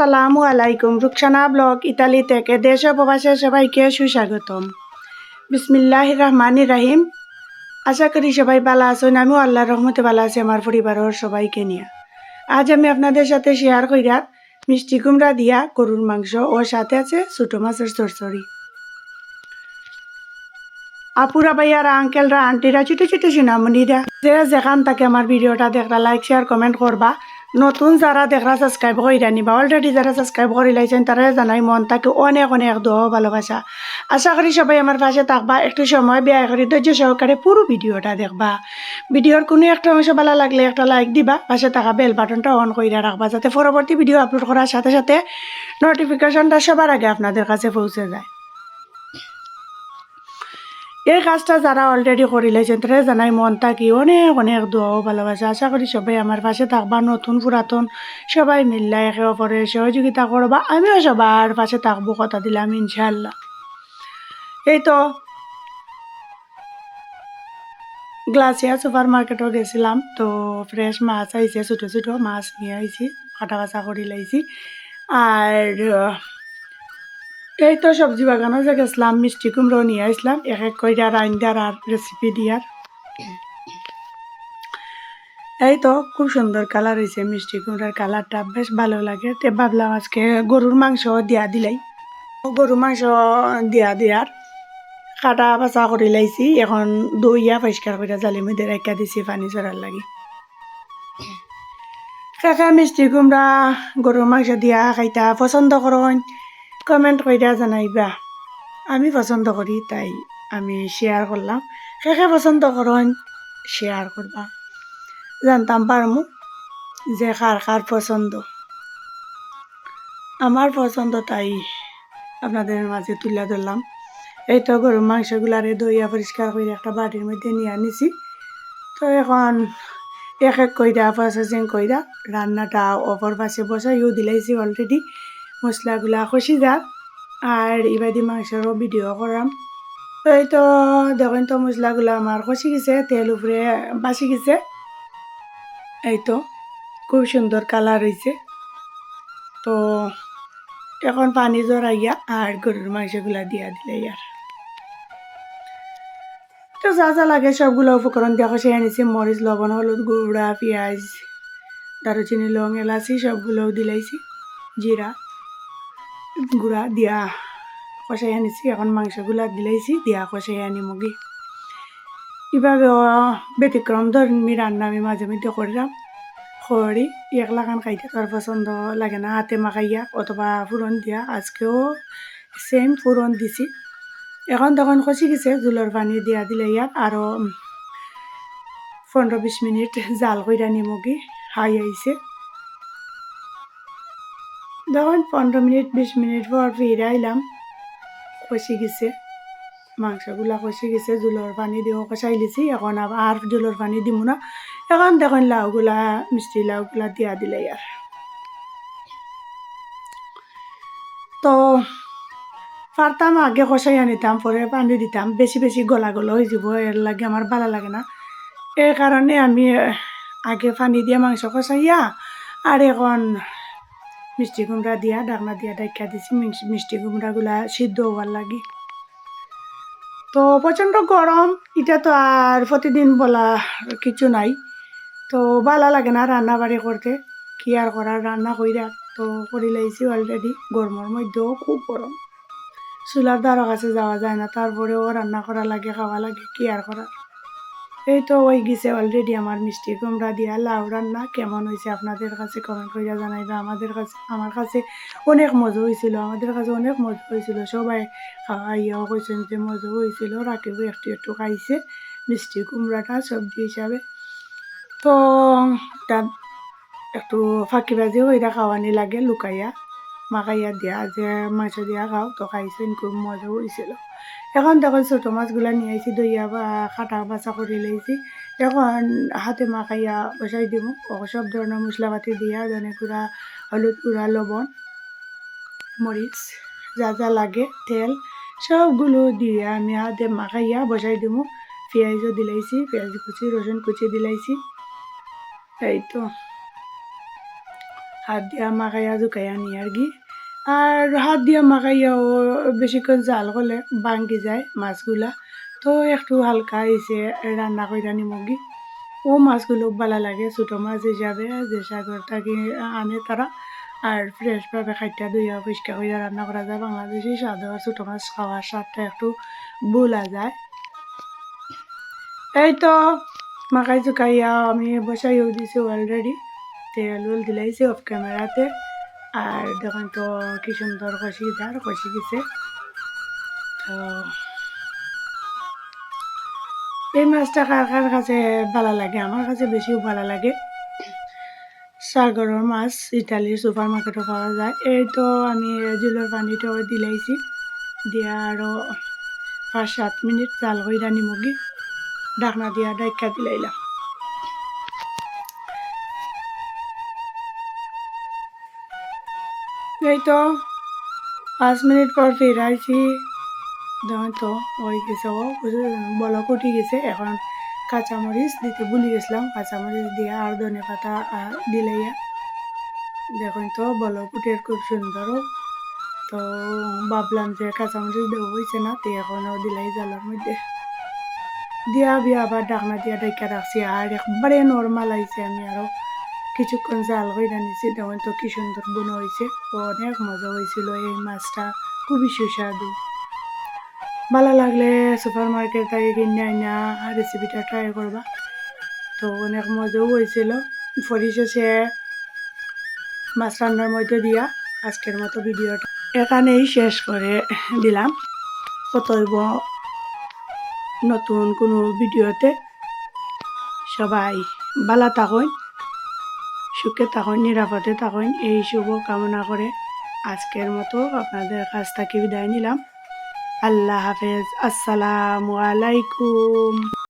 আসসালামু আলাইকুম। Rukhsana blog Italy থেকে দেশ ও প্রবাসে সবাইকে সুস্বাগতম। বিসমিল্লাহ রহমান রাহিম। আশা করি সবাই ভালো আছেন। আমিও আল্লাহর রহমতে ভালো আছি, আমার পরিবারের সবাইকে নিয়ে। আজ আমি আপনাদের সাথে শেয়ার কইরা মিষ্টি কুমড়া দিয়া গরুর মাংস ও সাথে আছে ছোটো মাছের চরচড়ি। আপুরা ভাইয়ারা আঙ্কেলরা আন্টিরা ছোটো ছোটো সিনামণিরা যে যেখান থাকে আমার ভিডিওটা দেখরা লাইক শেয়ার কমেন্ট করবা। নতুন যারা দেখরা সাবস্ক্রাইব কইরা নিবা অলরেডি যারা সাবস্ক্রাইব করে লাইছেন তারা জানাই মন তাকে অনেক অনেক দোয়া ভালোবাসা। আশা করি সবাই আমার পাশে থাকবা, একটু সময় ব্যয় করে ধৈর্য সহকারে পুরো ভিডিওটা দেখবা। ভিডিওর কোনো একটা অংশ ভালো লাগলে একটা লাইক দিবা, পাশে থাকা বেল বাটনটা অন করে রাখবা যাতে পরবর্তী ভিডিও আপলোড করার সাথে সাথে নোটিফিকেশনটা সবার আগে আপনাদের কাছে পৌঁছে যায়। এই কাজটা যারা অলরেডি করে লাইছেন তারা জানাই মন থাকি অনেক অনেক দোয়াও ভালোবাসা। আশা করি সবাই আমার পাশে থাকবা, নতুন পুরাতন সবাই মিল্লা একে অপরের সহযোগিতা করবা আমিও সবার পাশে থাকব, কথা দিলাম ইনশাল্লাহ এই তো গ্লাসিয়া সুপার মার্কেটও গেছিলাম, তো ফ্রেশ মাছ আইছে ছোটো ছোটো মাছ নিয়ে আইছি কাটা কাটা করে লাইছি আর এই তো সবজি বাগানও যে গেছিলাম, মিষ্টি কুমড়ো নিয়ে আসলাম। এক এক কইরা রাইন্দার আর রেসিপি দিয়ার। এই তো খুব সুন্দর কালার হয়েছে মিষ্টি কুমড়ার কালারটা বেশ ভালো লাগে। তে ভাবলাম আজকে গরুর মাংস দিয়া দিলাই। গরুর মাংস দিয়া দিয়ার, কাটা বাছা করে লাইছি, এখন দইয়া পরিষ্কার করে জালি মধ্যে রেখা দিছি পানি চড়ার লাগি। কাকা, মিষ্টি কুমড়া গরুর মাংস দিয়া খাইতা পছন্দ করন? কমেন্ট কইরা জানাইবা। আমি পছন্দ করি, তাই আমি শেয়ার করলাম। কাকে পছন্দ করেন শেয়ার করবা। জানতাম পারমু যে কার কার পছন্দ। আমার পছন্দ তাই আপনাদের মাঝে তুলে ধরলাম। এই তো গরুর মাংসগুলারে দইয়া পরিষ্কার করে একটা বাটির মধ্যে নিয়ে আনিছি। তো এখন এক এক কইরা প্রসেসিং কইরা রান্নাটা অপর পাশে বসাইও দিলাইছি অলরেডি মশলাগুলা কষি যাক। আর ইবাদি মাংসেরও ভিডিও করাম তো এই তো, দেখেন তো মশলাগুলো আমার কষি গেছে, তেল উপরে বাসি গেছে। এই তো, খুব সুন্দর কালার হয়েছে তো, এখন পানি জড়াইয়া আর গরুর মাংসগুলা দিয়া দিলে আর তো যা যা লাগে সবগুলো উপকরণ দিয়ে কষে আনিছি মরিচ লবণ, হলুদ গুঁড়া, পেঁয়াজ, দারুচিনি, লং, এলাচি সবগুলো দিলাইছি জিরা গুঁড়া দিয়া কষাই আনিছি, এখন মাংসগুলা দিলাইছি দিয়া কষাই আনি মুগি। এভাবে ব্যতিক্রম ধর্মী রান্না আমি মাঝে মধ্যে করিলাম। করি, একলা খান খাইতে তার পছন্দ লাগে না, হাতে মাখাইয়া অথবা ফুরন দিয়া। আজকেও সেম ফুরন দিছি। এখন তখন কষি গেছে, জোলৰ পানী দিয়া দিলে ইয়াত, আৰু পনেরো বিশ মিনিট জাল কইরা নিমুগি হাই আইছে তখন পনেরো মিনিট, বিশ মিনিট পর ফিরে আইলাম, কষি গেছে। মাংসগুলা কষি গেছে, জোলৰ পানী দিও, কষাই লিছি, এখন আর জোলৰ পানি দিব না। এখন দেখুন লাউগুলা মিষ্টি লাউগুলা দিয়া দিলে ইয়ার তো পারতাম আগে কষাই আনিতাম পরে পানি দিতাম বেশি বেশি গলা গলা হয়ে যাব এর লাগে আমার ভালো লাগে না। এই কারণে আমি আগে পানি দিয়ে মাংস কষাইয়া আর এখন মিষ্টি কুমড়া দিয়া, ডাকনা দিয়া ডাইকা দিছি মিষ্টি কুমড়াগুলা সিদ্ধ হওয়ার লাগি। তো প্রচণ্ড গরম এটা তো আর প্রতিদিন বলা কিছু নাই। তো ভালো লাগে না রান্না বাড়ি করতে, কি আর করার রান্না কইরা, তো করি লাইছি অলরেডি গরমের মধ্যেও খুব গরম। চুলার দ্বারা কাছে যাওয়া যায় না, তারপরেও রান্না করা লাগে, খাওয়া লাগে, কি আর করার। এই তো ওই গেছে অলরেডি আমার মিষ্টি কুমড়া দিয়া লাউ রান্না। কেমন হয়েছে আপনাদের কাছে কমেন্ট করে জানাইবা। আমাদের কাছে, আমার কাছে অনেক মজা হয়েছিল। আমাদের কাছে অনেক মজা হয়েছিল। সবাই খাওয়াইয়াও কইছেন যে মজা হয়েছিল। রাকিব একটু একটু খাইছে মিষ্টি কুমড়াটা সবজি হিসাবে। তো একটু ফাঁকি বাজিও এটা খাওয়ানি লাগে, লুকাইয়া মাকাইয়া দিয়া যে মাংস দিয়া খাও, তো খাইছেন, খুব মজা হয়েছিল। এখন তখন ছোটো মাছগুলা নিয়ে আইছি দইয়া বা কাটা বাছা করে লাইছি। এখন হাতে মাখাইয়া বসাই দিব। সব ধরনের মশলা পাতি দিয়া যেনে গুঁড়া, হলুদ গুঁড়া, লবণ, মরিচ, যা যা লাগে, তেল, সবগুলো দিয়ে আমি হাতে মাখাইয়া বসাই দিব। পেঁয়াজও দিলাইছি পেঁয়াজ কুচি, রসুন কুচি দিলাইছি এই তো। হাত দিয়া মাখাইয়া জুকাইয়া নিয়ে আর কি। আর হাত দিয়া মাখাইয়াও বেশিক্ষণ জাল করলে ভাঙ্গি যায় মাছগুলা। তো একটু হালকা এসে রান্না করে নিমগি ও মাছগুলো ভালো লাগে, ছোটো মাছ হিসাবে যে সাগর থাকি আনে তারা। আর ফ্রেশভাবে খাইটা ধুইয়া পরিষ্কার করে রান্না করা যায়। বাংলাদেশি স্বাদ আর ছোটো মাছ খাওয়ার স্বাদটা একটু বোলা যায়। এই তো মাখাই চুকাইয়া আমি বসাইও দিছি অলরেডি তেল উল দিলাইছি অফ ক্যামেরাতে আর দেখুন তো কি সুন্দর কষি দার কষি দিছে তো এই মাছটা কার কার কাছে ভালো লাগে? আমার কাছে বেশিও ভালো লাগে। সাগরের মাছ ইটালির সুপার মার্কেটও পাওয়া যায়। এই তো আমি জুলের পানিটাও দিলাইছি। দিয়া আরও পাঁচ সাত মিনিট জাল কইরা নিমগি ঢাকনা দিয়া ডাইকা দিলাইলাম। এই তো পাঁচ মিনিট পর ফিরাইছি তো, ওই গেছে ও বলক উঠি গেছে। এখন কাঁচামরিচ দিতে ভুলে গেছিলাম। কাঁচামরিচ দিয়ে আর ধনে পাতা দিলাইয়া। দেখুন তো, বলক উঠে খুব সুন্দর তো ভাবলাম যে কাঁচামরিচ দেবো হয়েছে না? তো এখনও দিলাই জালের মধ্যে। দিয়া বিয়া আবার ডাকনা দিয়া ডাইকা রাখছি। আর একবারে নর্মাল আইছে আমি আরও। কিছুক্ষণ জাল করে নিছি তখন তো কি সুন্দর বোনা হয়েছে অনেক মজা হয়েছিল এই মাছটা, খুবই সুস্বাদু। ভালো লাগলে সুপার মার্কেট থেকে কিনে আইনা রেসিপিটা ট্রাই করবা। তো অনেক মজাও হয়েছিল পরিশেষে মাছ রান্নার মধ্যে দিয়া আজকের মতো ভিডিওটা এখানেই শেষ করে দিলাম। কতইব নতুন কোনো ভিডিওতে? সবাই ভালো থাকুন। সুখে থাকুন, নিরাপদে থাকুন। এই শুভ কামনা করে আজকের মতো আপনাদের কাছ থেকে বিদায় নিলাম। আল্লাহ হাফেজ। আসসালামু আলাইকুম।